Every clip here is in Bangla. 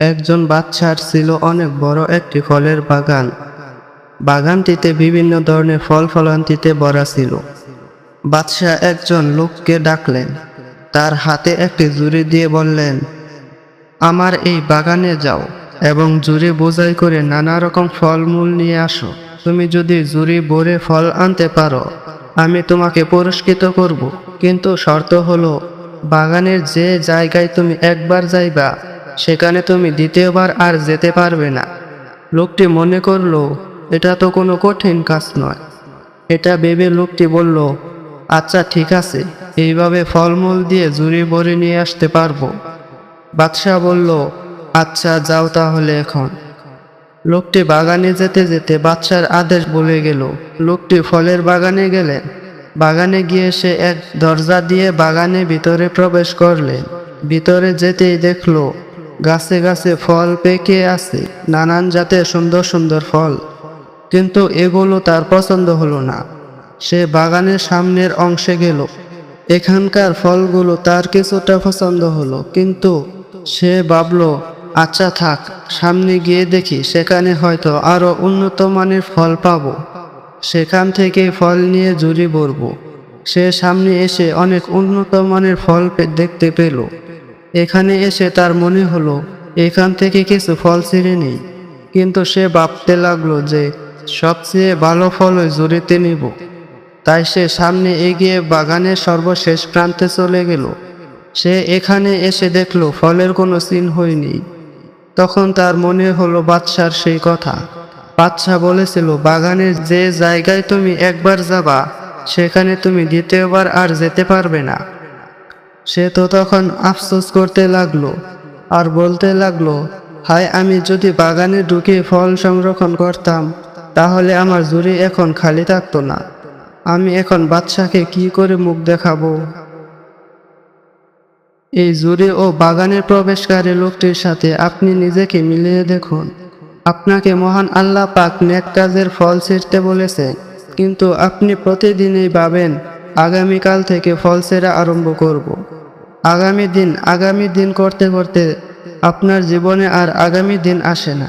একজন বাচ্চার ছিল অনেক বড় একটি ফলের বাগান। বাগানটিতে বিভিন্ন ধরনের ফল ফলান্তিতে ভরা ছিল। বাদশাহ একজন লোককে ডাকলেন। তার হাতে একটি জুড়ি দিয়ে বললেন, আমার এই বাগানে যাও এবং জুড়ি বোঝাই করে নানা রকম ফলমূল নিয়ে আসো। তুমি যদি জুড়ি ভরে ফল আনতে পারো, আমি তোমাকে পুরস্কৃত করব। কিন্তু শর্ত হলো, বাগানের যে জায়গায় তুমি একবার যাইবা সেখানে তুমি দ্বিতীয়বার আর যেতে পারবে না। লোকটি মনে করল, এটা তো কোনো কঠিন কাজ নয়। এটা ভেবে লোকটি বলল আচ্ছা ঠিক আছে, এইভাবে ফলমূল দিয়ে জুড়ি ভরে নিয়ে আসতে পারব। বাদশাহ বলল আচ্ছা যাও তাহলে এখন। লোকটি বাগানে যেতে যেতে বাদশার আদেশ বলে গেল। লোকটি ফলের বাগানে গেলেন। বাগানে গিয়ে সে এক দরজা দিয়ে বাগানে ভিতরে প্রবেশ করলেন। ভিতরে যেতেই দেখল গাছে গাছে ফল পেকে আছে, নানান জাতের সুন্দর সুন্দর ফল। কিন্তু এগুলো তার পছন্দ হলো না। সে বাগানের সামনের অংশে গেল। এখানকার ফলগুলো তার কিছুটা পছন্দ হলো, কিন্তু সে ভাবলো আচ্ছা থাক, সামনে গিয়ে দেখি, সেখানে হয়তো আরও উন্নত মানের ফল পাব। সেখান থেকে ফল নিয়ে জুড়ি ভরব। সে সামনে এসে অনেক উন্নত মানের ফল দেখতে পেল। এখানে এসে তার মনে হলো, এখান থেকে কিছু ফল ছিঁড়ে নেই। কিন্তু সে ভাবতে লাগল যে, সবচেয়ে ভালো ফল ওই জুড়িতে নিব। তাই সে সামনে এগিয়ে বাগানের সর্বশেষ প্রান্তে চলে গেল। সে এখানে এসে দেখল ফলের কোনো চিহ্নই নেই তখন তার মনে হলো বাদশার সেই কথা। বাদশাহ বলেছিল, বাগানের যে জায়গায় তুমি একবার যাবা, সেখানে তুমি দ্বিতীয়বার আর যেতে পারবে না। সে তো তখন আফসোস করতে লাগল আর বলতে লাগল, হায়, আমি যদি বাগানে ঢুকে ফল সংরক্ষণ করতাম, তাহলে আমার জুড়ি এখন খালি থাকতো না। আমি এখন বাদশাকে কি করে মুখ দেখাবো? এই জুড়ি ও বাগানের প্রবেশকারী লোকটির সাথে আপনি নিজেকে মিলিয়ে দেখুন। আপনাকে মহান আল্লাহ পাক নেক কাজের ফল ছিঁড়তে বলেছে, কিন্তু আপনি প্রতিদিনই ভাবেন, আগামীকাল থেকে ফল ছেঁড়া আরম্ভ করব। আগামী দিন আগামী দিন করতে করতে আপনার জীবনে আর আগামী দিন আসে না।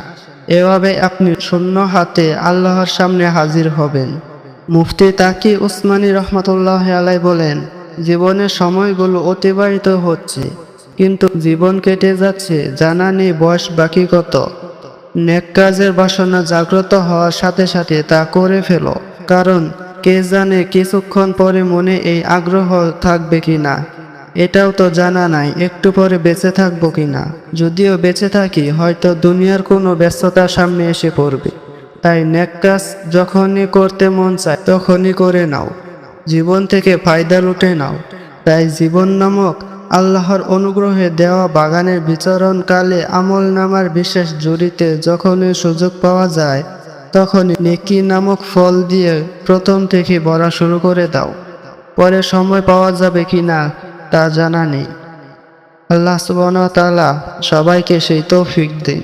এভাবে আপনি শূন্য হাতে আল্লাহর সামনে হাজির হবেন। মুফতি তাকি উসমানী রহমতুল্লাহ আলাই বলেন জীবনের সময়গুলো অতিবাহিত হচ্ছে, কিন্তু জীবন কেটে যাচ্ছে, জানা নেই বয়স বাকি কত। নেক কাজের বাসনা জাগ্রত হওয়ার সাথে সাথে তা করে ফেলো, কারণ কে জানে কিছুক্ষণ পরে মনে এই আগ্রহ থাকবে কিনা। এটাও তো জানা নাই, একটু পরে বেঁচে থাকব কিনা? যদিও বেঁচে থাকি, হয়তো দুনিয়ার কোনো ব্যস্ততা সামনে এসে পড়বে। তাই নেক কাজ যখনই করতে মন চায়, তখনই করে নাও। জীবন থেকে ফায়দা লুটে নাও। তাই জীবন নামক আল্লাহর অনুগ্রহে দেওয়া বাগানের বিচরণকালে আমল নামার বিশেষ জুড়িতে যখনই সুযোগ পাওয়া যায়, তখনই নেকি নামক ফল দিয়ে প্রথম থেকে ভরা শুরু করে দাও। পরে সময় পাওয়া যাবে কি না তা জানা নেই। আল্লাহ সুবর্ণ তালা সবাইকে সেই তৌফিক দিন।